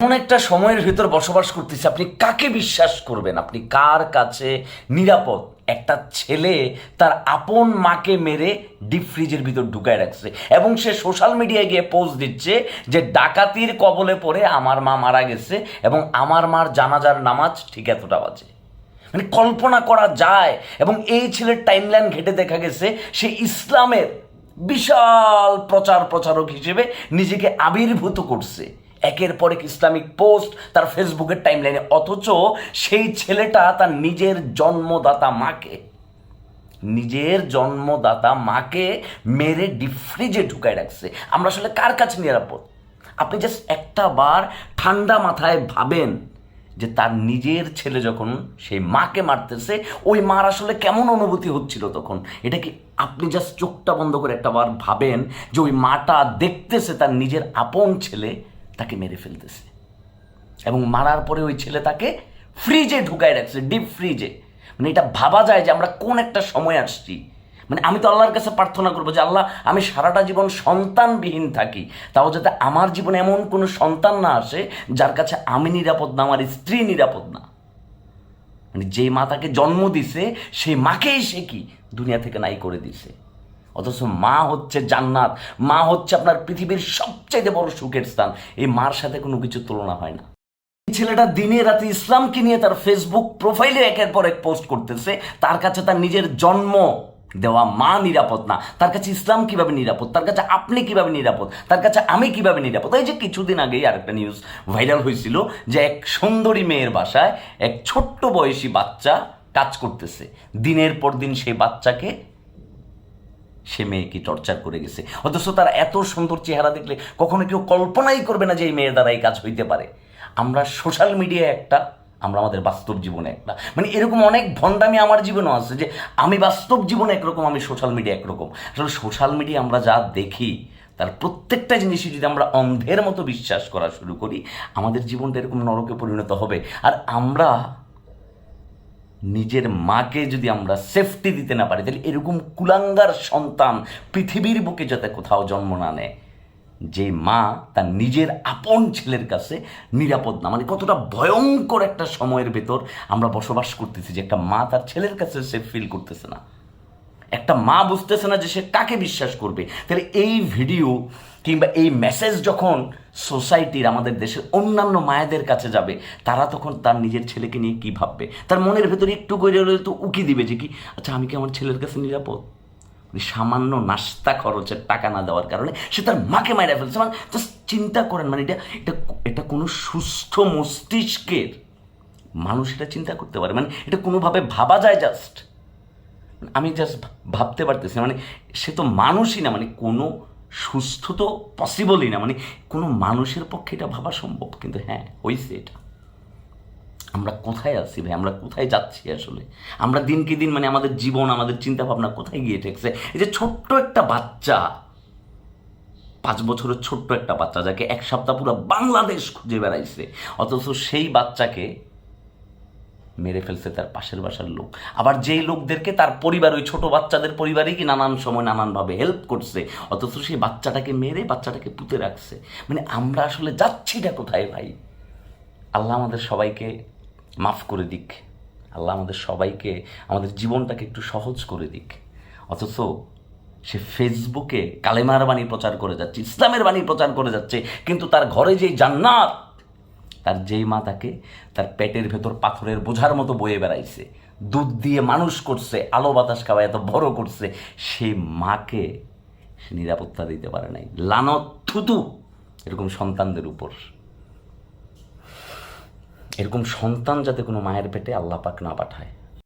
এমন একটা সময়ের ভিতর বসবাস করতেছে, আপনি কাকে বিশ্বাস করবেন? আপনি কার কাছে নিরাপদ? একটা ছেলে তার আপন মাকে মেরে ডিপ ফ্রিজের ভিতর ঢুকায় রাখছে এবং সে সোশ্যাল মিডিয়ায় গিয়ে পোস্ট দিচ্ছে যে ডাকাতির কবলে পড়ে আমার মা মারা গেছে এবং আমার মার জানাজার নামাজ ঠিক এতটা বাজে। মানে কল্পনা করা যায় এবং এই ছেলের টাইমলাইন ঘেটে দেখা গেছে, সে ইসলামের বিশাল প্রচার প্রচারক হিসেবে নিজেকে আবির্ভূত করছে। একের পর এক ইসলামিক পোস্ট তার ফেসবুকের টাইমলাইনে, অথচ সেই ছেলেটা তার নিজের জন্মদাতা মাকে, নিজের জন্মদাতা মাকে মেরে ডিফ্রিজে ঢুকায় রাখছে। আমরা আসলে কার কাছে নিরাপদ? আপনি জাস্ট একটা বার ঠান্ডা মাথায় ভাবেন যে তার নিজের ছেলে যখন সেই মাকে মারতেছে, ওই মার আসলে কেমন অনুভূতি হচ্ছিল তখন? এটা কি আপনি জাস্ট চোখটা বন্ধ করে একটা বার ভাবেন যে ওই মাটা দেখতেছে তার নিজের আপন ছেলে? তাকে মেরে ফেলতেছে। এবং মারার পরে ওই ছেলে তাকে ফ্রিজে ঢুকায় রাখছে ডিপ ফ্রিজে মানে এটা ভাবা যায় যে আমরা কোন একটা সময় আসছি। মানে আমি তো আল্লাহর কাছে প্রার্থনা করব যে, আল্লাহ, আমি সারাটা জীবন সন্তানবিহীন থাকি। তাও যাতে আমার জীবনে এমন কোনো সন্তান না আসে যার কাছে আমি নিরাপদ না, আমার স্ত্রী নিরাপদ না। মানে যে মা তাকে জন্ম দিছে, সেই মাকেই সে কি দুনিয়া থেকে নাই করে দিছে। অথচ মা হচ্ছে জান্নাত। মা হচ্ছে আপনার পৃথিবীর সবচাইতে বড় সুখের স্থান। এই মার সাথে কোনো কিছু তুলনা হয় না। ছেলেটা দিনে রাতে ইসলামকে নিয়ে তার ফেসবুক প্রোফাইলে একের পর এক পোস্ট করতেছে। তার কাছে তার নিজের জন্ম দেওয়া মা নিরাপদ না। তার কাছে ইসলাম কীভাবে নিরাপদ? তার কাছে আপনি কীভাবে নিরাপদ? তার কাছে আমি কীভাবে নিরাপদ? এই যে কিছুদিন আগেই আরেকটা নিউজ ভাইরাল হয়েছিল যে এক সুন্দরী মেয়ের বাসায় এক ছোট্ট বয়সী বাচ্চা কাজ করতেছে। দিনের পর দিন সেই বাচ্চাকে সে মেয়েকে টর্চার করে গেছে। অথচ তার এত সুন্দর চেহারা দেখলে কখনো কেউ কল্পনাই করবে না যে এই মেয়ের দ্বারা এই কাজ হইতে পারে। আমরা সোশ্যাল মিডিয়ায় একটা, আমরা আমাদের বাস্তব জীবনে একটা। মানে এরকম অনেক ভণ্ডামি আমার জীবনেও আছে যে আমি বাস্তব জীবনে একরকম, আমি সোশ্যাল মিডিয়া একরকম। আসলে সোশ্যাল মিডিয়া আমরা যা দেখি, তার প্রত্যেকটা জিনিসই যদি আমরা অন্ধের মতো বিশ্বাস করা শুরু করি, আমাদের জীবনটা এরকম নরকে পরিণত হবে। আর আমরা নিজের মাকে যদি আমরা সেফটি দিতে না পারি, তাহলে এরকম কুলাঙ্গার সন্তান পৃথিবীর বুকে যাতে কোথাও জন্ম না নেয়। যে মা তার নিজের আপন ছেলের কাছে নিরাপদ না মানে কতটা ভয়ঙ্কর একটা সময়ের ভেতর আমরা বসবাস করতেছি যে একটা মা তার ছেলের কাছে সেফ ফিল করতেছে না। একটা মা বুঝতেছে না যে সে কাকে বিশ্বাস করবে। তাহলে এই ভিডিও কিংবা এই মেসেজ যখন সোসাইটির আমাদের দেশের অন্যান্য মায়েদের কাছে যাবে, তারা তখন তার নিজের ছেলেকে নিয়ে কি ভাববে? তার মনের ভেতরে একটু করে তো উকি দিবে যে কি আচ্ছা আমি কি আমার ছেলের কাছে নিরাপদ? মানে সামান্য নাস্তা খরচের টাকা না দেওয়ার কারণে সে তার মাকে মায়েরা ফেলছে। মানে জাস্ট চিন্তা করেন মানে এটা এটা এটা কোনো সুস্থ মস্তিষ্কের মানুষ এটা চিন্তা করতে পারে। মানে এটা কোনোভাবে ভাবা যায় জাস্ট আমি জাস্ট ভাবতে পারতেছি মানে সে তো মানুষই না মানে কোনো সুস্থ তো পসিবলই না মানে কোনো মানুষের পক্ষে এটা ভাবা সম্ভব, কিন্তু হ্যাঁ হয়েছে এটা। আমরা কোথায় আছি ভাই? আমরা কোথায় যাচ্ছি আসলে? আমরা দিনকে দিন মানে আমাদের জীবন, আমাদের চিন্তা ভাবনা কোথায় গিয়ে ঠেকছে? এই যে ছোট্ট একটা বাচ্চা, পাঁচ বছরের ছোট্ট একটা বাচ্চা, যাকে এক সপ্তাহ পুরো বাংলাদেশ খুঁজে বেড়াইছে, অথচ সেই বাচ্চাকে মেরে ফেলছে তার পাশের বাসার লোক। আবার যেই লোকদেরকে তার পরিবার, ওই ছোট বাচ্চাদের পরিবারই কি নানান সময় নানানভাবে হেল্প করছে, অথচ সেই বাচ্চাটাকে মেরে বাচ্চাটাকে পুঁতে রাখছে। মানে আমরা আসলে যাচ্ছিটা কোথায় ভাই? আল্লাহ আমাদের সবাইকে মাফ করে দিক। আল্লাহ আমাদের সবাইকে, আমাদের জীবনটাকে একটু সহজ করে দিক। অথচ সে ফেসবুকে কালেমার বাণী প্রচার করে যাচ্ছে, ইসলামের বাণী প্রচার করে যাচ্ছে, কিন্তু তার ঘরে যে জান্নাত তার যেই মা তাকে তার পেটের ভেতর পাথরের বোঝার মতো বয়ে বেড়াইছে। দুধ দিয়ে মানুষ করছে, আলো বাতাস খাওয়া এত বড় করছে। সেই মাকে সে নিরাপত্তা দিতে পারে নাই। লানত, থুতু, এরকম সন্তানদের উপর। এরকম সন্তান যাতে কোনো মায়ের পেটে আল্লাপাক না পাঠায়।